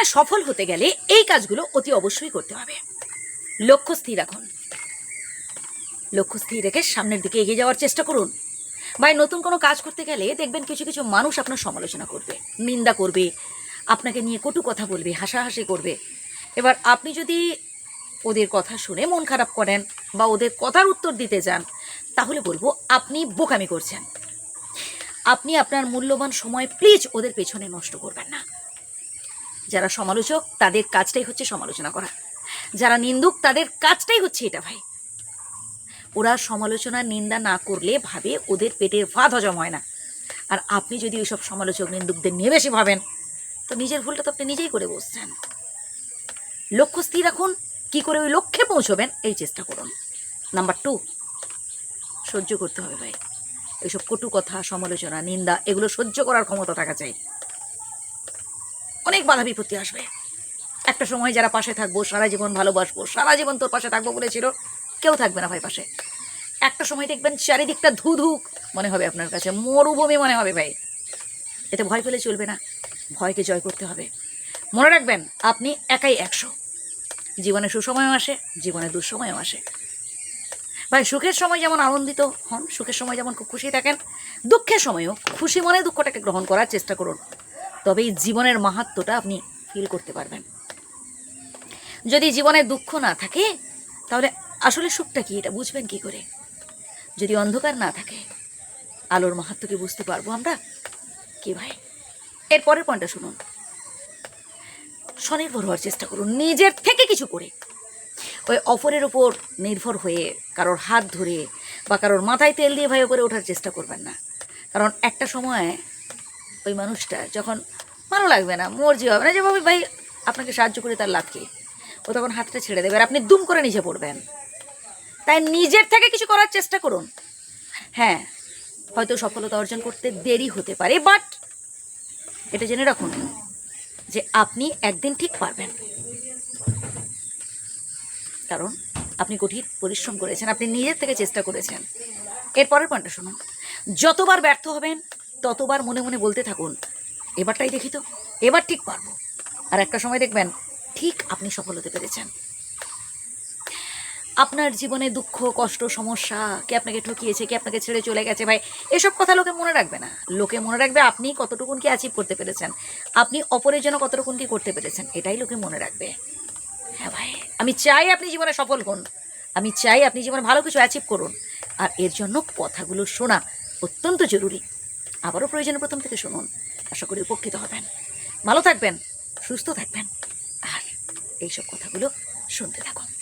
জীবনে সফল হতে গেলে এই কাজগুলো অতি অবশ্যই করতে হবে। লক্ষ্য স্থির রাখুন। লক্ষ্য স্থির রেখে সামনের দিকে এগিয়ে যাওয়ার চেষ্টা করুন। ভাই, নতুন কোনো কাজ করতে গেলে দেখবেন কিছু কিছু মানুষ আপনার সমালোচনা করবে, নিন্দা করবে, আপনাকে নিয়ে কটু কথা বলবে, হাসাহাসি করবে। এবার আপনি যদি ওদের কথা শুনে মন খারাপ করেন বা ওদের কথার উত্তর দিতে যান, তাহলে বলব আপনি বোকামি করছেন। আপনি আপনার মূল্যবান সময় প্লিজ ওদের পেছনে নষ্ট করবেন না। যারা সমালোচক, তাদের কাজটাই হচ্ছে সমালোচনা করা। যারা নিন্দুক, তাদের কাজটাই হচ্ছে এটা ভাই। ওরা সমালোচনা নিন্দা না করলে ভাবে ওদের পেটের ভাত হজম হয় না। আর আপনি যদি ওইসব সমালোচক, নিন্দুকদের নিয়ে বেশি ভাবেন, তো নিজের ভুলটা তো আপনি নিজেই করে বসছেন। লক্ষ্য স্থির রাখুন, কী করে ওই লক্ষ্যে পৌঁছবেন, এই চেষ্টা করুন। নাম্বার টু, সহ্য করতে হবে ভাই। এইসব কটু কথা, সমালোচনা, নিন্দা, এগুলো সহ্য করার ক্ষমতা থাকা চাই। অনেক বাধা বিপত্তি আসবে। একটা সময় যারা পাশে থাকব, সারা জীবন ভালোবাসবো, সারা জীবন তোর পাশে থাকব বলেছিল কেউ থাকবে না ভাই পাশে। একটা সময় দেখবেন চারিদিকটা ধু ধুক মনে হবে আপনার কাছে, মরুভূমি মনে হবে ভাই। এতে ভয় পেলে চলবে না, ভয়কে জয় করতে হবে। মনে রাখবেন, আপনি একাই একশো। জীবনে সুসময়ও আসে, জীবনে দুঃসময়ও আসে। ভাই, সুখের সময় যেমন আনন্দিত হন, সুখের সময় যেমন খুব খুশি থাকেন, দুঃখের সময়ও খুশি মনে দুঃখটাকে গ্রহণ করার চেষ্টা করুন। তবেই জীবনের মাহাত্ম্যটা আপনি ফিল করতে পারবেন। যদি জীবনে দুঃখ না থাকে, তাহলে আসলে সুখটা কি? এটা বুঝবেন কি করে? যদি অন্ধকার না থাকে, আলোর মাহাত্ম্য কি বুঝতে পারব আমরা কি ভাই? এর পরের পয়েন্টটা শুনুন। স্বনির্ভর হওয়ার চেষ্টা করুন, নিজের থেকে কিছু করে। ওই অপরের ওপর নির্ভর হয়ে, কারোর হাত ধরে বা কারোর মাথায় তেল দিয়ে ভাই ওপরে ওঠার চেষ্টা করবেন না। কারণ একটা সময় ওই মানুষটা যখন ভালো লাগবে না, মর্জি হবে না যেভাবে ভাই, আপনাকে সাহায্য করে তার লাভ কি ও তখন হাতটা ছেড়ে দেবে আর আপনি দুম করে নিচে পড়বেন। তাই নিজের থেকে কিছু করার চেষ্টা করুন। হ্যাঁ হয়তো সফলতা অর্জন করতে দেরি হতে পারে, বাট এটা জেনে রাখুন যে আপনি একদিন ঠিক পারবেন। কারণ আপনি কঠিন পরিশ্রম করেছেন, আপনি নিজের থেকে চেষ্টা করেছেন। এরপরের পয়েন্টটা শুনুন। যতবার ব্যর্থ হবেন ততবার মনে মনে বলতে থাকুন। এবারটাই দেখি তো। এবার ঠিক পারব। আর একটা সময় দেখবেন, ঠিক আপনি সফল হতে পেরেছেন। আপনার জীবনে দুঃখ, কষ্ট, সমস্যা, কে আপনাকে ঠকিয়েছে, কে আপনাকে ছেড়ে চলে গেছে, ভাই, এসব কথা লোকে মনে রাখবে না। লোকে মনে রাখবে আপনি কতটুকুন কি অ্যাচিভ করতে পেরেছেন। আপনি অপরের জন্য কতটুকুন কি করতে পেরেছেন, এটাই লোকে মনে রাখবে। হ্যাঁ ভাই, আমি চাই আপনি জীবনে সফল হন। আমি চাই আপনি জীবনে ভালো কিছু অ্যাচিভ করুন। আর এর জন্য কথাগুলো শোনা অত্যন্ত জরুরি। আবারও প্রয়োজনে প্রথম থেকে শুনুন। আশা করি উপকৃত হবেন। ভালো থাকবেন, সুস্থ থাকবেন। আর এইসব কথাগুলো শুনতে থাকুন।